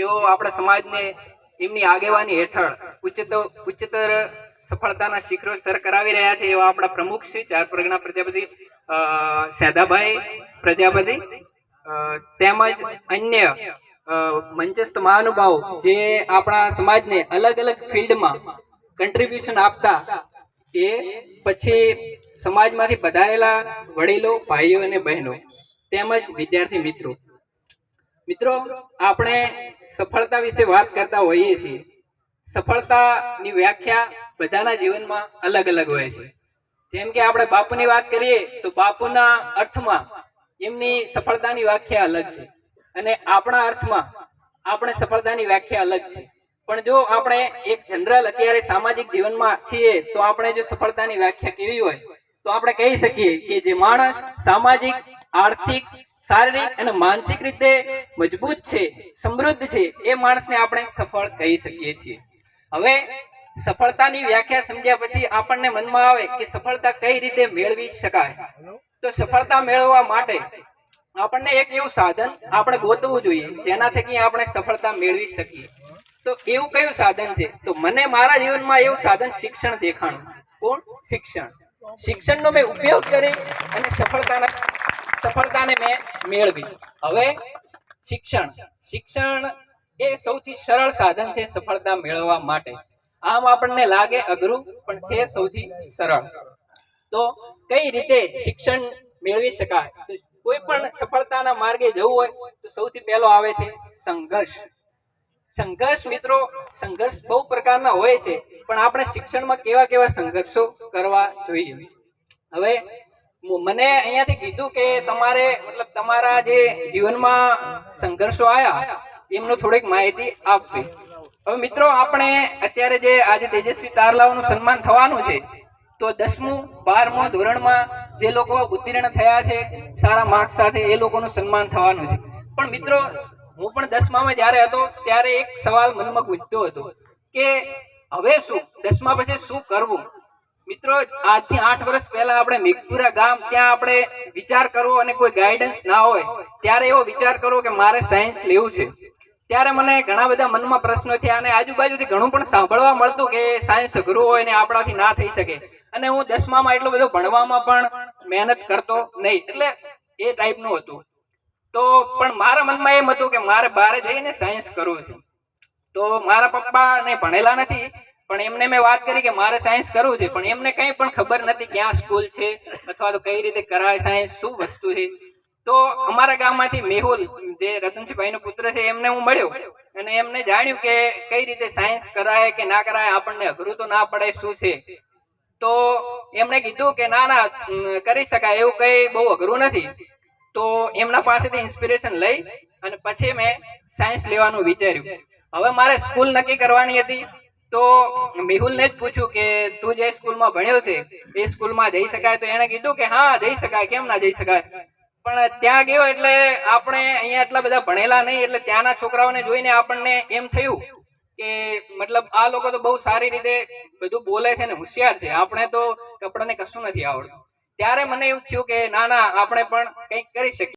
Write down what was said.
તેઓ આપણા સમાજને એમની આગેવાની હેઠળ ઉચ્ચતર ઉચ્ચતર સફળતાના શિખરો સર કરાવી રહ્યા છે એવા આપણા પ્રમુખ શ્રી ચાર પ્રગણા પ્રજાપતિ અ, સેધાભાઈ પ્રજાપતિ તેમજ અન્ય મંચસ્થ મહાનુભાવ જે આપણા સમાજને અલગ અલગ ફિલ્ડમાં કન્ટ્રીબ્યુશન આપતા એ પછી સમાજમાંથી પધારેલા વડીલો ભાઈઓ અને બહેનો તેમજ વિદ્યાર્થી મિત્રો મિત્રો, આપણે સફળતા વિશે વાત કરતા હોઈએ છીએ. સફળતાની વ્યાખ્યા બધાના જીવનમાં અલગ અલગ હોય છે. જેમ કે આપણે બાપુની વાત કરીએ, તો બાપુના અર્થમાં એમની સફળતાની વ્યાખ્યા અલગ છે. અને આપણા અર્થમાં આપણે સફળતાની વ્યાખ્યા અલગ છે. પણ જો આપણે એક જનરલ અત્યારે સામાજિક જીવનમાં છીએ, તો આપણે જો સફળતાની વ્યાખ્યા કેવી હોય, તો આપણે કહી શકીએ કે જે માણસ સામાજિક, આર્થિક શારીરિક અને માનસિક રીતે મજબૂત છે, સમૃદ્ધ છે, એ માણસને આપણે સફળ કહી શકીએ છીએ. હવે, સફળતાની વ્યાખ્યા સમજ્યા પછી આપણને મનમાં આવે કે સફળતા કઈ રીતે મેળવી શકાય. તો સફળતા મેળવવા માટે આપણને એક એવું સાધન આપણે ગોતવું જોઈએ જેના થકી આપણે સફળતા મેળવી શકીએ. તો એવું કયું સાધન છે? તો મને મારા જીવનમાં એવું સાધન શિક્ષણ દેખાણું. કોણ? શિક્ષણ. શિક્ષણનો મેં ઉપયોગ કરી અને સફળતાના સફળતાને મેં મેળવી. હવે શિક્ષણ. શિક્ષણ એ સૌથી સરળ સાધન છે સફળતા મેળવવા માટે. આમ આપણને લાગે અઘરું, પણ છે સૌથી સરળ. તો કઈ રીતે શિક્ષણ મેળવી શકાય? કોઈ પણ સફળતાના માર્ગે જવું હોય, તો સૌથી પહેલો આવે છે સંઘર્ષ. સંઘર્ષ મિત્રો, સંઘર્ષ બહુ પ્રકારના હોય છે, પણ આપણે શિક્ષણમાં કેવા કેવા સંઘર્ષો કરવા જોઈએ? હવે મને અહીંયાથી કીધું કે તમારે, મતલબ તમારા જે જીવનમાં સંઘર્ષો આયા, એમનો થોડીક માહિતી આપવી. હવે મિત્રો, આપણે અત્યારે જે આજે તેજસ્વી તારલાઓનું સન્માન થવાનું છે, તો દસમું, બારમું ધોરણમાં જે લોકો ઉત્તીર્ણ થયા છે, સારા માર્ક્સ સાથે એ લોકોનું સન્માન થવાનું છે. પણ મિત્રો, હું પણ દસમામાં જ્યારે હતો, ત્યારે એક સવાલ મનમાં ગુંજતો હતો કે હવે શું, દસમા પછી શું કરવું? મિત્રો, આજથી આઠ વર્ષ પહેલા આપણે મેઘપુરા ગામ ત્યાં આપણે વિચાર કરવો અને કોઈ ગાઈડન્સ ના હોય, ત્યારે એવો વિચાર કરવો કે મારે સાયન્સ લેવું છે. ત્યારે મને ઘણા બધા મનમાં પ્રશ્નો થયા અને આજુબાજુથી ઘણું પણ સાંભળવા મળતું કે સાયન્સ અઘરું હોય અને આપણાથી ના થઈ શકે. અને હું દસમામાં એટલો બધો ભણવામાં પણ મહેનત કરતો નહીં, એટલે એ ટાઈપનું હતું. તો પણ મારા મનમાં એમ હતું કે મારે બહાર જઈને સાયન્સ કરવું છે. તો મારા પપ્પા ને ભણેલા નથી પણ એમને મેં વાત કરી કે મારે સાયન્સ કરવું છે, પણ એમને કંઈ પણ ખબર નથી ક્યાં સ્કૂલ છે અથવા તો કઈ રીતે કરાય સાયન્સ શું વસ્તુ છે. તો અમારા ગામમાંથી મેહુલ, જે રતનસિંહભાઈ નો પુત્ર છે, એમને હું મળ્યો અને એમને જાણ્યું કે કઈ રીતે સાયન્સ કરાય કે ના કરાય, આપણને અઘરું તો ના પડે, શું છે. તો એમણે કીધું કે ના ના કરી શકાય, એવું કઈ બહુ અઘરું નથી. તો એમના પાસેથી ઇન્સ્પિરેશન લઈ અને પછી મેં સાયન્સ લેવાનું વિચાર્યું. હવે મારે સ્કૂલ નક્કી કરવાની હતી. તો મેહુલને જ પૂછ્યું કે તું જે સ્કૂલમાં ભણ્યો છે, એ સ્કૂલમાં જઈ શકાય? તો એણે કીધું કે હા, જઈ શકાય. કેમ ના જઈ શકાય? પણ ત્યાં ગયો એટલે આપણે અહીંયા એટલા બધા ભણેલા નહીં, એટલે ત્યાંના છોકરાઓને જોઈને આપણને એમ થયું કે મતલબ આ લોકો તો બહુ સારી રીતે બધું બોલે છે ને હોશિયાર છે. આપણે તો આપણને કશું નથી આવડતું. ત્યારે મને એવું થયું કે ના ના, આપણે પણ કંઈક કરી શકીએ.